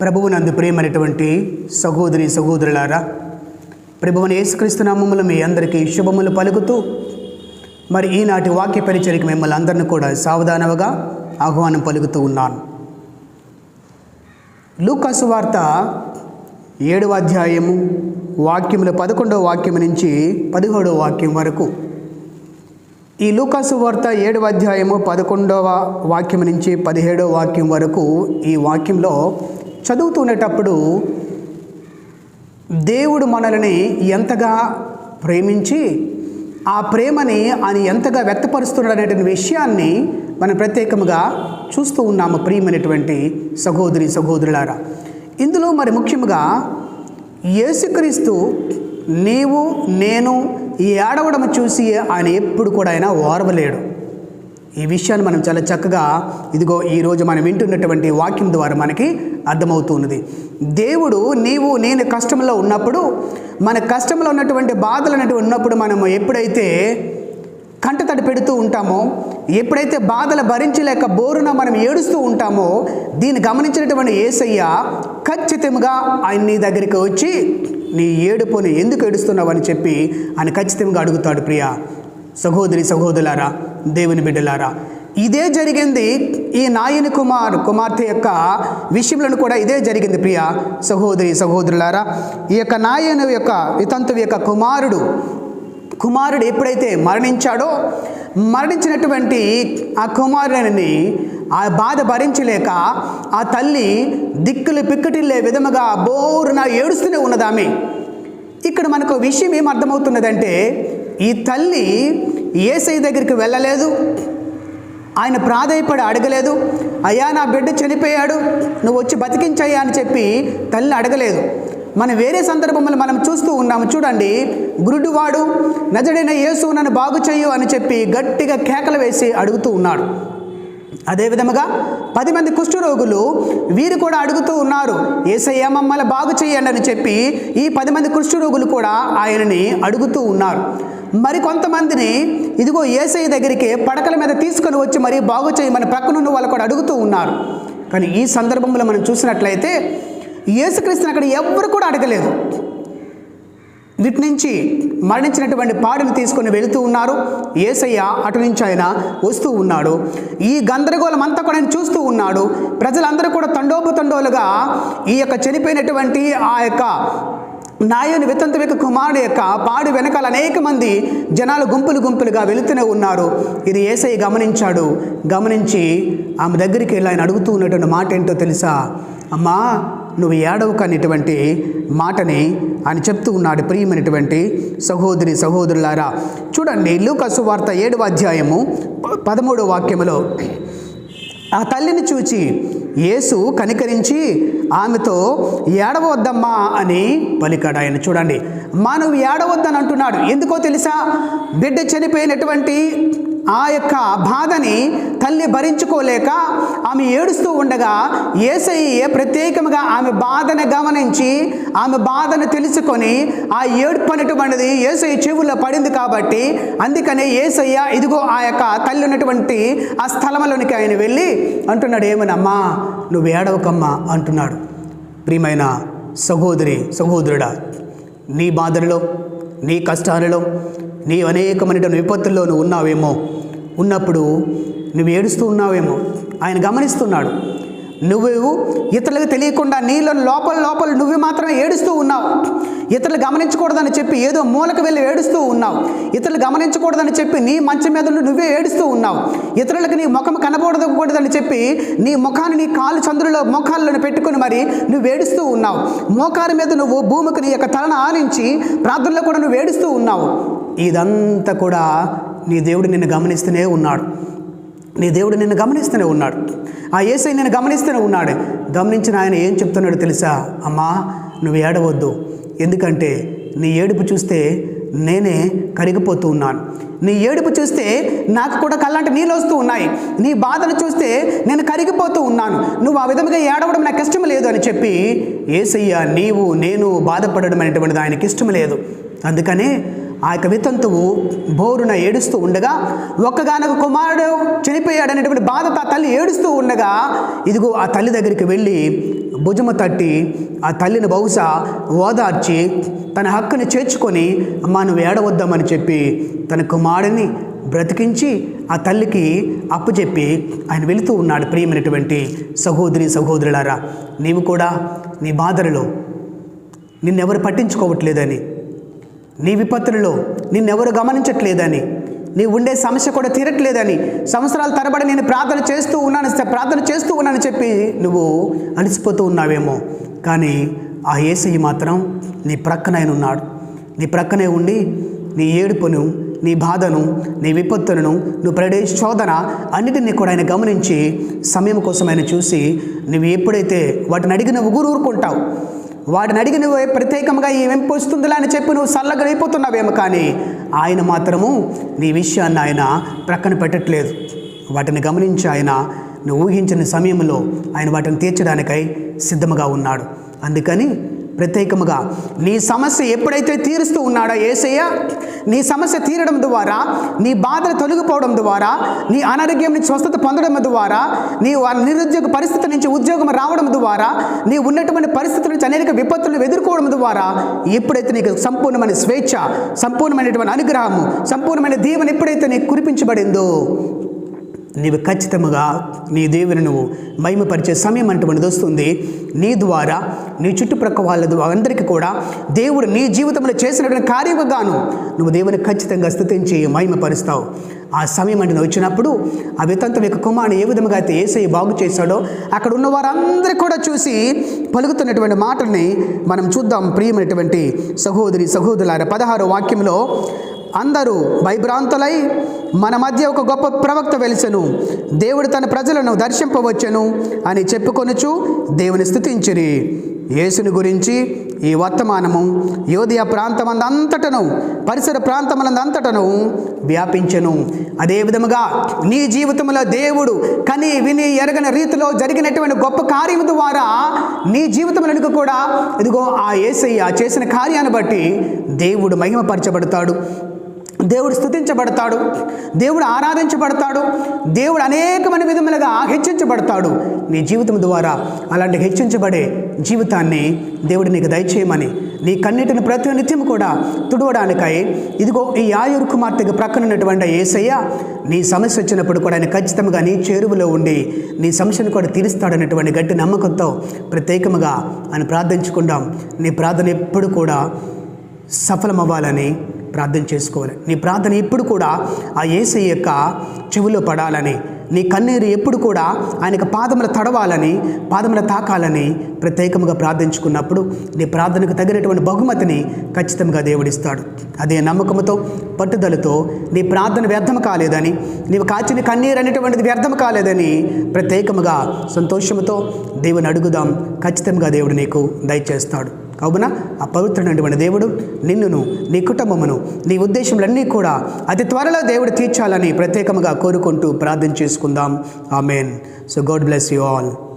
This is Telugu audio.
ప్రభువునందు ప్రేమైనటువంటి సహోదరి సహోదరులారా ప్రభువుని ఏసుక్రీస్తు నామములు మీ అందరికీ శుభములు పలుకుతూ మరి ఈనాటి వాక్య పరిచయకి మిమ్మల్ని అందరిని కూడా సావధానముగా ఆహ్వానం పలుకుతూ ఉన్నాను. లూకాసు వార్త ఏడవ అధ్యాయము వాక్యములు పదకొండవ వాక్యం నుంచి పదిహేడవ వాక్యం వరకు. ఈ లూకాసు వార్త ఏడవ అధ్యాయము పదకొండవ వాక్యం నుంచి పదిహేడవ వాక్యం వరకు ఈ వాక్యంలో చదువుతునేటప్పుడు దేవుడు మనల్ని ఎంతగా ప్రేమించి ఆ ప్రేమని ఆయన ఎంతగా వ్యక్తపరుస్తున్నాడు అనేటువంటి విషయాన్ని మనం ప్రత్యేకముగా చూస్తూ ఉన్నాము ప్రియమైనటువంటి సహోదరి సహోదరులారా. ఇందులో మరి ముఖ్యముగా యేసుక్రీస్తు నీవు నేను ఈ ఏడవడం చూసి ఆయన ఎప్పుడు కూడా ఆయన ఓర్వలేడు. ఈ విషయాన్ని మనం చాలా చక్కగా ఇదిగో ఈరోజు మనం వింటున్నటువంటి వాక్యం ద్వారా మనకి అర్థమవుతున్నది. దేవుడు నీవు నేను కష్టంలో ఉన్నప్పుడు మన కష్టంలో ఉన్నటువంటి బాధలు అనేటువంటి ఉన్నప్పుడు మనము ఎప్పుడైతే కంట తడి పెడుతూ ఉంటామో ఎప్పుడైతే బాధలు భరించలేక బోరున మనం ఏడుస్తూ ఉంటామో దీన్ని గమనించినటువంటి ఏసయ్య ఖచ్చితంగా ఆయన నీ దగ్గరికి వచ్చి నీ ఏడుపుని ఎందుకు ఏడుస్తున్నావు? అని చెప్పి ఆయన ఖచ్చితంగా అడుగుతాడు ప్రియా. సహోదరి సహోదరులారా దేవుని బిడ్డలారా ఇదే జరిగింది ఈ నాయని కుమార్ కుమార్తె యొక్క విషయంలో కూడా ఇదే జరిగింది ప్రియ సహోదరి సహోదరులారా. ఈ యొక్క నాయను యొక్క వితంతువు యొక్క కుమారుడు కుమారుడు ఎప్పుడైతే మరణించాడో మరణించినటువంటి ఆ కుమారుని ఆ బాధ భరించలేక ఆ తల్లి దిక్కులు పిక్కటిల్లే విధముగా బోరున ఏడుస్తూనే ఉన్నదామె ఇక్కడ మనకు విషయం ఏం అర్థమవుతున్నదంటే ఈ తల్లి ఏసై దగ్గరికి వెళ్ళలేదు ఆయన ప్రాధాయపడి అడగలేదు. అయ్యా నా బిడ్డ చనిపోయాడు. నువ్వు వచ్చి బతికించయ్యా అని చెప్పి తల్లి అడగలేదు. మనం వేరే సందర్భంలో మనం చూస్తూ ఉన్నాము. చూడండి గురుడువాడు నజడైన యేసు నన్ను బాగు చెయ్యు అని చెప్పి గట్టిగా కేకలు వేసి అడుగుతూ ఉన్నాడు. అదే విధముగా పది మంది కుష్ఠరోగులు వీరు కూడా అడుగుతూ ఉన్నారు ఏసయ్య మమ్మల్ని బాగు చేయండి అని చెప్పి ఈ పది మంది కుష్ఠరోగులు కూడా ఆయనని అడుగుతూ ఉన్నారు. మరి కొంతమందిని ఇదిగో ఏసయ్య దగ్గరికి పడకల మీద తీసుకొని వచ్చి మరి బాగు చేయమని పక్కనున్న వాళ్ళు కూడా అడుగుతూ ఉన్నారు. కానీ ఈ సందర్భంలో మనం చూసినట్లయితే యేసుక్రీస్తుని అక్కడ ఎవ్వరు కూడా అడగలేదు. వీటి నుంచి మరణించినటువంటి పాడిని తీసుకొని వెళుతూ ఉన్నారు. ఏసయ్య అటు నుంచి ఆయన వస్తూ ఉన్నాడు. ఈ గందరగోళం అంతా కూడా ఆయన చూస్తూ ఉన్నాడు. ప్రజలందరూ కూడా తండోపతండోలుగా ఈ యొక్క చనిపోయినటువంటి ఆ యొక్క నాయని వితంత యొక్క కుమారుడు యొక్క పాడి వెనకాల అనేక మంది జనాలు గుంపులు గుంపులుగా వెళుతూనే ఉన్నారు. ఇది ఏసై గమనించాడు. గమనించి ఆమె దగ్గరికి వెళ్ళి ఆయన అడుగుతూ ఉన్నటువంటి మాట ఏంటో తెలుసా? అమ్మా నువ్వు ఏడవకు అనేటువంటి మాటని ఆయన చెప్తూ ఉన్నాడు ప్రియమైనటువంటి సహోదరి సహోదరులారా. చూడండి లూకసు వార్త ఏడవ అధ్యాయము పదమూడు పదమూడవ వాక్యములో ఆ తల్లిని చూచి యేసు కనికరించి ఆమెతో ఏడవద్దమ్మా అని పలికాడు ఆయన. చూడండి మా నువ్వు ఏడవద్దని అంటున్నాడు ఎందుకో తెలుసా? బిడ్డ చనిపోయినటువంటి ఆ యొక్క బాధని తల్లి భరించుకోలేక ఆమె ఏడుస్తూ ఉండగా ఏసయ్య ప్రత్యేకంగా ఆమె బాధను గమనించి ఆమె బాధను తెలుసుకొని ఆ ఏడుపు అనేటువంటిది ఏసయ్య చెవుల్లో పడింది కాబట్టి అందుకనే ఏసయ్య ఇదిగో ఆ యొక్క తల్లి ఉన్నటువంటి ఆ స్థలంలోనికి ఆయన వెళ్ళి అంటున్నాడు ఏమనమ్మా నువ్వు ఏడవకమ్మా అంటున్నాడు. ప్రియమైన సహోదరి సహోదరుడా నీ బాధలలో నీ కష్టాలలో నీ అనేకమైన విపత్తుల్లో నువ్వు ఉన్నావేమో ఉన్నప్పుడు నువ్వు ఏడుస్తూ ఉన్నావేమో. ఆయన గమనిస్తున్నాడు. నువ్వు ఇతరులకు తెలియకుండా నీలో లోపల లోపల నువ్వు మాత్రమే ఏడుస్తూ ఉన్నావు. ఇతరులు గమనించకూడదని చెప్పి ఏదో మూలకు వెళ్ళి ఏడుస్తూ ఉన్నావు. ఇతరులు గమనించకూడదని చెప్పి నీ మంచం మీద నువ్వే ఏడుస్తూ ఉన్నావు. ఇతరులకు నీ ముఖం కనబడకూడదని చెప్పి నీ ముఖాన్ని నీ కాలు చంద్రులో మోకాళ్ళను పెట్టుకుని మరి నువ్వు ఏడుస్తూ ఉన్నావు. మోకాలు మీద నువ్వు భూమికి నీ యొక్క తలను ఆనించి ప్రార్థనలో కూడా నువ్వు ఏడుస్తూ ఉన్నావు. ఇదంతా కూడా నీ దేవుడు నిన్ను గమనిస్తూనే ఉన్నాడు. నీ దేవుడు నిన్ను గమనిస్తూనే ఉన్నాడు. ఆ ఏసై నిన్ను గమనిస్తూనే ఉన్నాడు. గమనించిన ఆయన ఏం చెప్తున్నాడు తెలుసా? అమ్మా నువ్వు ఏడవద్దు. ఎందుకంటే నీ ఏడుపు చూస్తే నేనే కరిగిపోతూ ఉన్నాను. నీ ఏడుపు చూస్తే నాకు కూడా కళ్ళంటే నీళ్ళు వస్తూ ఉన్నాయి. నీ బాధను చూస్తే నేను కరిగిపోతూ ఉన్నాను. నువ్వు ఆ విధంగా ఏడవడం నాకు ఇష్టం లేదు అని చెప్పి ఏసయ్య నీవు నేను బాధపడడం అనేటువంటిది ఆయనకి ఇష్టం లేదు. అందుకనే ఆ యొక్క వితంతువు బోరున ఏడుస్తూ ఉండగా ఒక్కగానొక కుమారుడు చనిపోయాడనేటువంటి బాధ ఆ తల్లి ఏడుస్తూ ఉండగా ఇదిగో ఆ తల్లి దగ్గరికి వెళ్ళి భుజము తట్టి ఆ తల్లిని బహుశా ఓదార్చి తన హక్కుని చేర్చుకొని అమ్మా నువ్వు ఏడవద్దామని చెప్పి తన కుమారుని బ్రతికించి ఆ తల్లికి అప్పచెప్పి ఆయన వెళుతూ ఉన్నాడు ప్రియమైనటువంటి సహోదరి సహోదరులారా. నీవు కూడా నీ బాధలలో నిన్నెవరు పట్టించుకోవట్లేదని నీ విపత్తులలో నిన్నెవరు గమనించట్లేదని నీ ఉండే సమస్య కూడా తీరట్లేదని సంవత్సరాల తరబడి నేను ప్రార్థన చేస్తూ ఉన్నాను ప్రార్థన చేస్తూ ఉన్నానని చెప్పి నువ్వు అలసిపోతూ ఉన్నావేమో. కానీ ఆ ఏసయ్య మాత్రం నీ ప్రక్కన ఆయన ఉన్నాడు. నీ ప్రక్కనే ఉండి నీ ఏడుపును నీ బాధను నీ విపత్తులను నువ్వు పడే శోధన అన్నిటినీ కూడా ఆయన గమనించి సమయం కోసం ఆయన చూసి నువ్వు ఎప్పుడైతే వాటిని అడిగిన ఊరు ఊరుకుంటావు వాడిని అడిగి నువ్వు ప్రత్యేకంగా ఏమేం పోస్తుందిలా అని చెప్పి నువ్వు చల్లగా అయిపోతున్నావేమో కానీ ఆయన మాత్రము నీ విషయాన్ని ఆయన ప్రక్కన పెట్టట్లేదు. వాటిని గమనించి ఆయన నువ్వు ఊహించిన సమయంలో ఆయన వాటిని తీర్చడానికై సిద్ధముగా ఉన్నాడు. అందుకని ప్రత్యేకముగా. నీ సమస్య ఎప్పుడైతే తీరుస్తూ ఉన్నాడో ఏసయ్య నీ సమస్య తీరడం ద్వారా నీ బాధలు తొలగిపోవడం ద్వారా నీ అనారోగ్యం నుంచి స్వస్థత పొందడం ద్వారా నీ నిరుద్యోగ పరిస్థితి నుంచి ఉద్యోగం రావడం ద్వారా నీ ఉన్నటువంటి పరిస్థితుల నుంచి అనేక విపత్తులను ఎదుర్కోవడం ద్వారా ఎప్పుడైతే నీకు సంపూర్ణమైన స్వేచ్ఛ సంపూర్ణమైనటువంటి అనుగ్రహము సంపూర్ణమైన దీవెన ఎప్పుడైతే నీకు కురిపించబడిందో నీవు ఖచ్చితంగా నీ దేవుని నువ్వు మహిమపరిచే సమయం అటువంటిది వస్తుంది. నీ ద్వారా నీ చుట్టుప్రక్క వాళ్ళ ద్వారా అందరికీ కూడా దేవుడు నీ జీవితంలో చేసినటువంటి కార్యముగాను నువ్వు దేవుని ఖచ్చితంగా స్థుతించి మహిమపరుస్తావు. ఆ సమయం అంటే వచ్చినప్పుడు ఆ వితంతం యొక్క కుమారుడు ఏ విధంగా అయితే ఏసై బాగు చేశాడో అక్కడ ఉన్న వారందరూ కూడా చూసి పలుకుతున్నటువంటి మాటల్ని మనం చూద్దాం. ప్రియమైనటువంటి సహోదరి సహోదరులార పదహారు వాక్యంలో అందరూ భయభ్రాంతులై మన మధ్య ఒక గొప్ప ప్రవక్త వెలిసెను. దేవుడు తన ప్రజలను దర్శింపవచ్చెను అని చెప్పుకొనుచు దేవుని స్థుతించిరి. యేసుని గురించి ఈ వర్తమానము యోధియా ప్రాంతమందంతటను పరిసర ప్రాంతములందంతటను వ్యాపించెను. అదే విధముగా నీ జీవితంలో దేవుడు కని విని ఎరగని రీతిలో జరిగినటువంటి గొప్ప కార్యము ద్వారా నీ జీవితంలో కూడా ఇదిగో ఆ ఏసయ్య చేసిన కార్యాన్ని బట్టి దేవుడు మహిమపరచబడతాడు. దేవుడు స్థుతించబడతాడు. దేవుడు ఆరాధించబడతాడు. దేవుడు అనేకమైన విధములుగా హెచ్చించబడతాడు. నీ జీవితం ద్వారా అలాంటి హెచ్చించబడే జీవితాన్ని దేవుడు నీకు దయచేయమని నీ కన్నిటిని ప్రతి నిత్యం కూడా తుడవడానికై ఇదిగో ఈ ఆయుర్ కుమార్తెకు ప్రక్కన ఉన్నటువంటి ఏసయ్య నీ సమస్య వచ్చినప్పుడు కూడా ఆయన ఖచ్చితంగా నీ చేరువలో ఉండి నీ సమస్యను కూడా తీరుస్తాడనేటువంటి గట్టి నమ్మకంతో ప్రత్యేకముగా ఆయన ప్రార్థించుకుందాం. నీ ప్రార్థన ఎప్పుడు కూడా సఫలమవ్వాలని ప్రార్థన చేసుకోవాలి. నీ ప్రార్థన ఎప్పుడు కూడా ఆ ఏసై యొక్క చెవిలో పడాలని నీ కన్నీరు ఎప్పుడు కూడా ఆయనకు పాదముల తడవాలని పాదముల తాకాలని ప్రత్యేకంగా ప్రార్థించుకున్నప్పుడు నీ ప్రార్థనకు తగినటువంటి బహుమతిని ఖచ్చితంగా దేవుడిస్తాడు అదే నమ్మకంతో పట్టుదలతో నీ ప్రార్థన వ్యర్థం కాలేదని నీవు కాచిన కన్నీరు అనేటువంటిది వ్యర్థం కాలేదని ప్రత్యేకముగా సంతోషంతో దేవుని అడుగుదాం. ఖచ్చితంగా దేవుడు నీకు దయచేస్తాడు. కావున ఆ పవిత్రుడైనటువంటి దేవుడు నిన్నును నీ కుటుంబమును నీ ఉద్దేశములన్నీ కూడా అతి త్వరలో దేవుడు తీర్చాలని ప్రత్యేకంగా కోరుకుంటూ ప్రార్థన చేసుకుందాం. Amen. So God bless you all